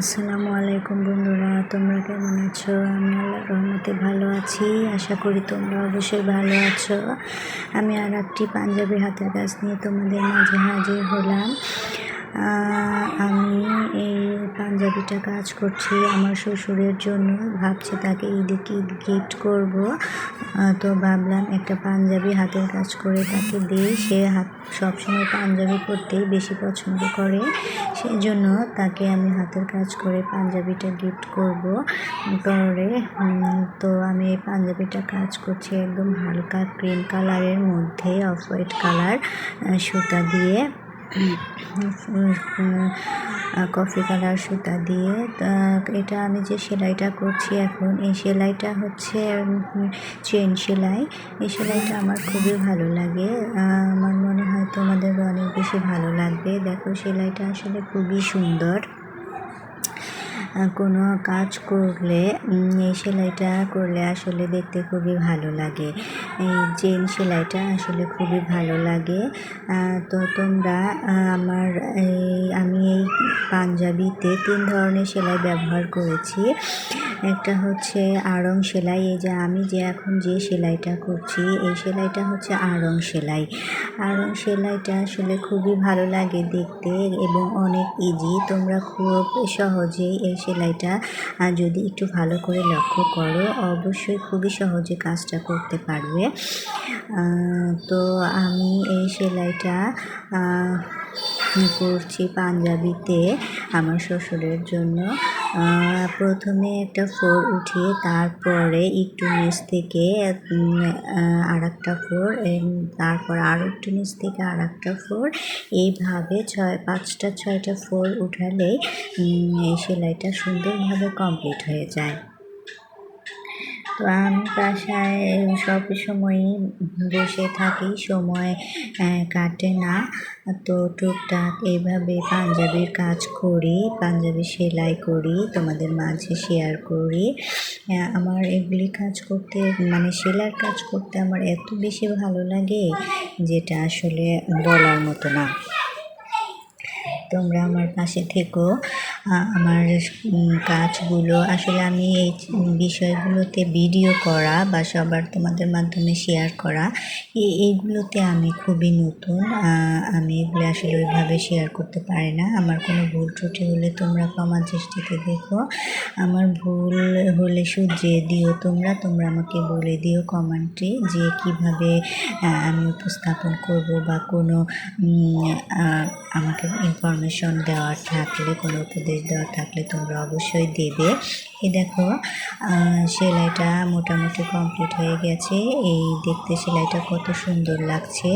আসসালামু আলাইকুম বন্ধুরা, তোমরা কেমন আছো? আমি আল্লাহ রহমতে ভালো আছি। আশা করি তোমরা অবশ্যই ভালো আছো। আমি আর একটি পাঞ্জাবি হাতের কাজ নিয়ে তোমাদের মাঝে হাজির হলাম। আমি এই পাঞ্জাবিটা কাজ করছি আমার শ্বশুরের জন্য। ভাবছি তাকে ঈদে কি গিফট করব তো ভাবলাম একটা পাঞ্জাবি হাতের কাজ করে তাকে দিই। সে হাত সবসময় পাঞ্জাবি পরতেই বেশি পছন্দ করে। সেই জন্য তাকে আমি হাতের কাজ করে পাঞ্জাবিটা গিফট করব। করে তো আমি এই পাঞ্জাবিটা কাজ করছি একদম হালকা ক্রিম কালারের মধ্যে অফ হোয়াইট কালার সুতা দিয়ে। কফি কালার সুতা দিয়ে। এটা আমি যে সেলাইটা করছি এখন, এই সেলাইটা হচ্ছে চেন সেলাই। এই সেলাইটা আমার খুবই ভালো লাগে। আমার মনে হয় তোমাদের অনেক বেশি ভালো লাগবে। দেখো, সেলাইটা আসলে খুবই সুন্দর। কোনো কাজ করলে এই সেলাইটা করলে আসলে দেখতে খুবই ভালো লাগে। এই চেন সেলাইটা আসলে খুবই ভালো লাগে। তো তোমরা আমার এই, আমি এই পাঞ্জাবিতে তিন ধরনের সেলাই ব্যবহার করেছি। একটা হচ্ছে আড়ং সেলাই, এই যে আমি যে এখন যে সেলাইটা করছি, এই সেলাইটা হচ্ছে আড়ং সেলাই। আড়ং সেলাইটা আসলে খুবই ভালো লাগে দেখতে এবং অনেক ইজি তোমরা খুব সহজেই এই সেলাইটা যদি একটু ভালো করে লক্ষ্য করো, অবশ্যই খুবই সহজে কাজটা করতে পারবে। তো আমি এই সেলাইটা করছি পাঞ্জাবিতে আমার শ্বশুরের জন্য। প্রথমে একটা ফোর উঠিয়ে তারপরে একটু নিচ থেকে আর একটা ফোর তারপর আরও একটু নিচ থেকে আর একটা ফোর। এইভাবে ছয়, পাঁচটা, ছয়টা ফোর উঠালেই সেলাইটা সুন্দরভাবে কমপ্লিট হয়ে যায়। আমি বাসায় সব সময়ই বসে থাকি, সময় কাটে না। তো টুকটাক এইভাবে পাঞ্জাবির কাজ করি, পাঞ্জাবি সেলাই করি, তোমাদের মাঝে শেয়ার করি। আমার এগুলি কাজ করতে মানে সেলাইয়ের কাজ করতে আমার এত বেশি ভালো লাগে যেটা আসলে বলার মতো না। তোমরা আমার পাশে থেকো। আমার কাজগুলো। আসলে আমি এই বিষয়গুলোতে ভিডিও করা বা সবার তোমাদের মাধ্যমে শেয়ার করা এইগুলোতে আমি খুবই নতুন। আমি এগুলো আসলে ওইভাবে শেয়ার করতে পারি না। আমার কোনো ভুল ত্রুটি হলে তোমরা ক্ষমার দৃষ্টিতে দেখো। আমার ভুল হলে শুধরে দিও তোমরা তোমরা আমাকে বলে দিও কমেন্টে যে কীভাবে আমি উপস্থাপন করব বা কোনো আমাকে ইনফরমেশন দেওয়ার থাকলে কোনো উপদেশ দেওয়ার থাকলে তোমরা অবশ্যই দেবে। এই দেখো সেলাইটা মোটামুটি কমপ্লিট হয়ে গেছে। এই দেখতে সেলাইটা কত সুন্দর লাগছে।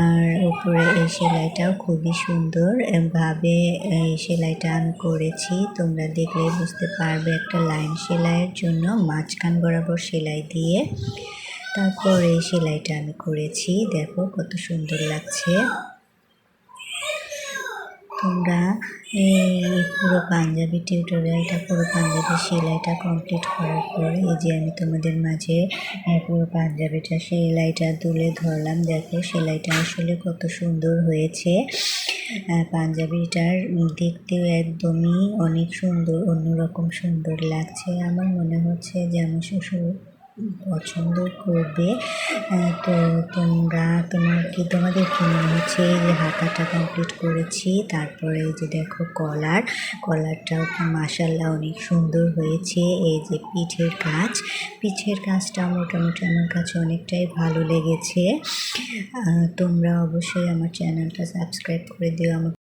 আর উপরে এই সেলাইটাও খুবই সুন্দর। ভাবে এই সেলাইটা আমি করেছি। তোমরা দেখলে বুঝতে পারবে একটা লাইন সেলাইয়ের জন্য মাঝখান বরাবর সেলাই দিয়ে তারপর এই সেলাইটা আমি করেছি। দেখো কত সুন্দর লাগছে। তোমরা এই পুরো পাঞ্জাবি টিউটোরিয়ালটা, পুরো পাঞ্জাবি সেলাইটা কমপ্লিট করার পর, এই যে আমি তোমাদের মাঝে পুরো পাঞ্জাবিটা সেলাইটা তুলে ধরলাম। দেখো, সেলাইটা আসলে কত সুন্দর হয়েছে। পাঞ্জাবিটার দেখতেও একদমই অনেক সুন্দর, অন্যরকম সুন্দর লাগছে। আমার মনে হচ্ছে যে আমার শ্বশুর পছন্দ করবে। তো তোমরা, তোমার কি, তোমাদের কি মনে হচ্ছে যে হাতাটা কমপ্লিট করেছি? তারপরে এই যে দেখো কলার কলারটাও মাসাল্লাহ অনেক সুন্দর হয়েছে। এই যে পিঠের কাজ, পিঠের কাজটা মোটামুটি আমার কাছে অনেকটাই ভালো লেগেছে। তোমরা অবশ্যই আমার চ্যানেলটা সাবস্ক্রাইব করে দিও আমার